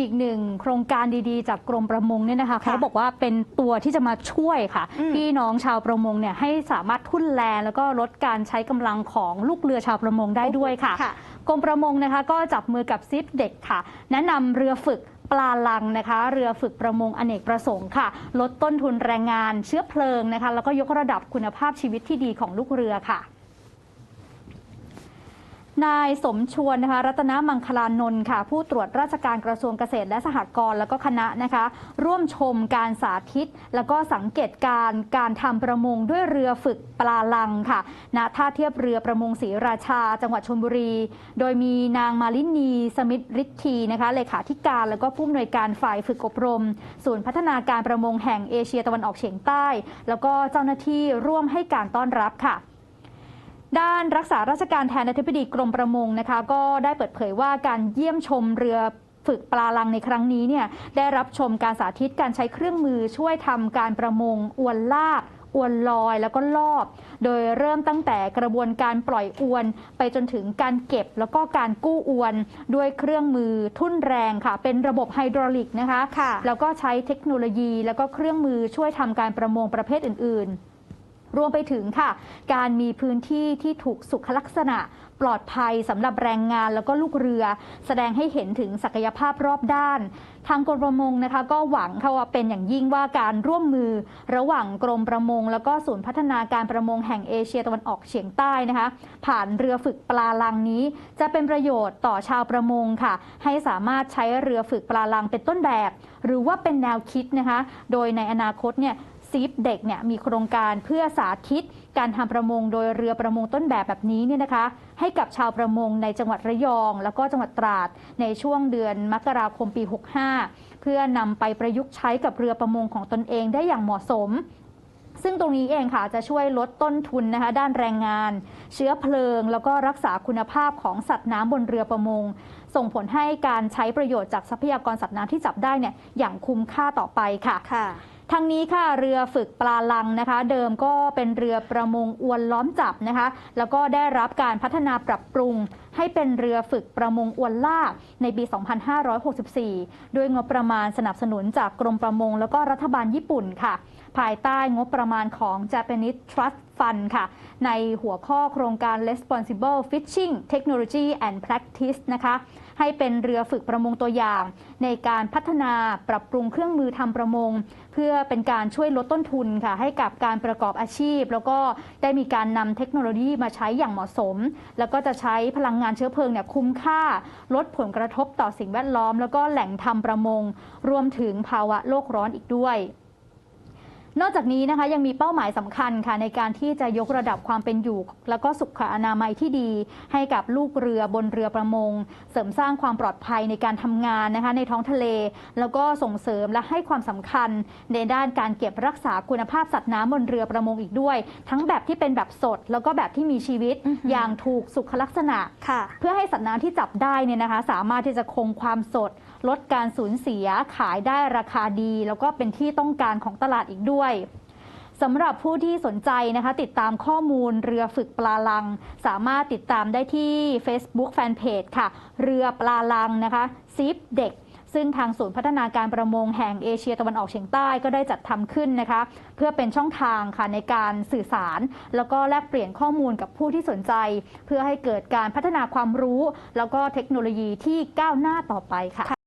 อีกหนึ่งโครงการดีๆ จากกรมประมงเนี่ยนะคะค่ะเขาบอกว่าเป็นตัวที่จะมาช่วยค่ะอืมพี่น้องชาวประมงเนี่ยให้สามารถทุ่นแรงแล้วก็ลดการใช้กำลังของลูกเรือชาวประมงได้ด้วยค่ะค่ะ กรมประมงนะคะก็จับมือกับซิปเด็กค่ะ แนะนำเรือฝึกปลาลังนะคะ เรือฝึกประมงอเนกประสงค์ค่ะ ลดต้นทุนแรงงานเชื้อเพลิงนะคะ แล้วก็ยกระดับคุณภาพชีวิตที่ดีของลูกเรือค่ะ นายสมชวนนะคะรัตนมังคลานนท์ค่ะ ผู้ตรวจราชการกระทรวงเกษตรและสหกรณ์แล้วก็คณะนะคะ ร่วมชมการสาธิต แล้วก็สังเกตการการทำประมงด้วยเรือฝึกปลาลังค่ะณท่าเทียบเรือประมงศรีราชา จังหวัดชลบุรี โดยมีนางมาลินีสมิทธิ์ฤทธีนะคะเลขาธิการแล้วก็ผู้อำนวยการฝ่ายฝึกอบรม ศูนย์พัฒนาการประมงแห่งเอเชียตะวันออกเฉียงใต้ แล้วก็เจ้าหน้าที่ร่วมให้การต้อนรับค่ะ ด้านรักษาราชการแทนอธิบดีกรมประมงนะคะ ก็ได้เปิดเผยว่าการเยี่ยมชมเรือฝึกปลาลังในครั้งนี้เนี่ยได้รับชมการสาธิตการใช้เครื่องมือช่วยทำการประมงอวนลากอวนลอยแล้วก็ลอบ โดยเริ่มตั้งแต่กระบวนการปล่อยอวน ไปจนถึงการเก็บแล้วก็การกู้อวน ด้วยเครื่องมือทุ่นแรงค่ะ เป็นระบบไฮดรอลิกนะคะค่ะแล้วก็ใช้เทคโนโลยี แล้วก็เครื่องมือช่วยทำการประมงประเภทอื่น ๆ รวมไปถึงค่ะ การมีพื้นที่ที่ถูกสุขลักษณะปลอดภัยสำหรับแรงงานแล้วก็ลูกเรือ แสดงให้เห็นถึงศักยภาพรอบด้าน ทางกรมประมงนะคะ ก็หวังค่ะว่าเป็นอย่างยิ่งว่าการร่วมมือ ระหว่างกรมประมง แล้วก็ศูนย์พัฒนาการประมงแห่งเอเชียตะวันออกเฉียงใต้นะคะ ผ่านเรือฝึกปลาลังนี้ จะเป็นประโยชน์ต่อชาวประมงค่ะ ให้สามารถใช้เรือฝึกปลาลังเป็นต้นแบบ หรือว่าเป็นแนวคิดนะคะ โดยในอนาคตเนี่ย ซีฟเด็กเนี่ยมีโครงการเพื่อสาธิต การทำประมงโดยเรือประมงต้นแบบแบบนี้เนี่ยนะคะ ให้กับชาวประมงในจังหวัดระยอง แล้วก็จังหวัดตราดในช่วงเดือนมกราคมปี 65 เพื่อนำไปประยุกต์ใช้กับเรือประมงของตนเองได้อย่างเหมาะสมซึ่งตรงนี้เองค่ะจะช่วยลดต้นทุนนะคะด้านแรงงาน เชื้อเพลิง แล้วก็รักษาคุณภาพของสัตว์น้ำบนเรือประมง ส่งผลให้การใช้ประโยชน์จากทรัพยากรสัตว์น้ำที่จับได้เนี่ยอย่างคุ้มค่าต่อไปค่ะค่ะ ทางนี้ค่ะเรือฝึกปลาลังนะคะ เดิมก็เป็นเรือประมงอวนล้อมจับนะคะ แล้วก็ได้รับการพัฒนาปรับปรุงให้เป็นเรือฝึกประมงอวนลากในปี 2564 ด้วยงบประมาณสนับสนุนจากกรมประมง แล้วก็รัฐบาลญี่ปุ่นค่ะ ภายใต้งบประมาณของ Japanese Trust Fund ค่ะ ในหัวข้อโครงการ Responsible Fishing Technology and Practice นะคะ ให้เป็นเรือฝึกประมงตัวอย่าง ในการพัฒนาปรับปรุงเครื่องมือทำประมง เพื่อเป็นการช่วยลดต้นทุนค่ะ ให้กับการประกอบอาชีพ แล้วก็ได้มีการนำเทคโนโลยีมาใช้อย่างเหมาะสม แล้วก็จะใช้พลังงานเชื้อเพลิงเนี่ยคุ้มค่า ลดผลกระทบต่อสิ่งแวดล้อม แล้วก็แหล่งทำประมง รวมถึงภาวะโลกร้อนอีกด้วย นอกจากนี้นะคะยังมีเป้าหมายสำคัญค่ะในการที่จะยกระดับความเป็นอยู่ แล้วก็สุขอนามัยที่ดี ให้กับลูกเรือบนเรือประมง เสริมสร้างความปลอดภัยในการทำงานนะคะในท้องทะเล แล้วก็ส่งเสริมและให้ความสำคัญ ในด้านการเก็บรักษาคุณภาพสัตว์น้ำบนเรือประมงอีกด้วย ทั้งแบบที่เป็นแบบสด แล้วก็แบบที่มีชีวิตอือหือออย่างถูกสุขลักษณะค่ะเพื่อให้สัตว์น้ำที่จับได้เนี่ยนะคะ สามารถที่จะคงความสด ลดการสูญเสียขายได้ราคาดี แล้วก็เป็นที่ต้องการของตลาดอีกด้วยสำหรับผู้ที่สนใจนะคะติดตามข้อมูลเรือฝึกปลาลัง สามารถติดตามได้ที่ Facebook Fanpage ค่ะ เรือปลาลังนะคะซิปเด็ก ซึ่งทางศูนย์พัฒนาการประมงแห่งเอเชียตะวันออกเฉียงใต้ก็ได้จัดทำขึ้นนะคะ เพื่อเป็นช่องทางค่ะในการสื่อสาร แล้วก็แลกเปลี่ยนข้อมูลกับผู้ที่สนใจ เพื่อให้เกิดการพัฒนาความรู้ แล้วก็เทคโนโลยีที่ก้าวหน้าต่อไปค่ะ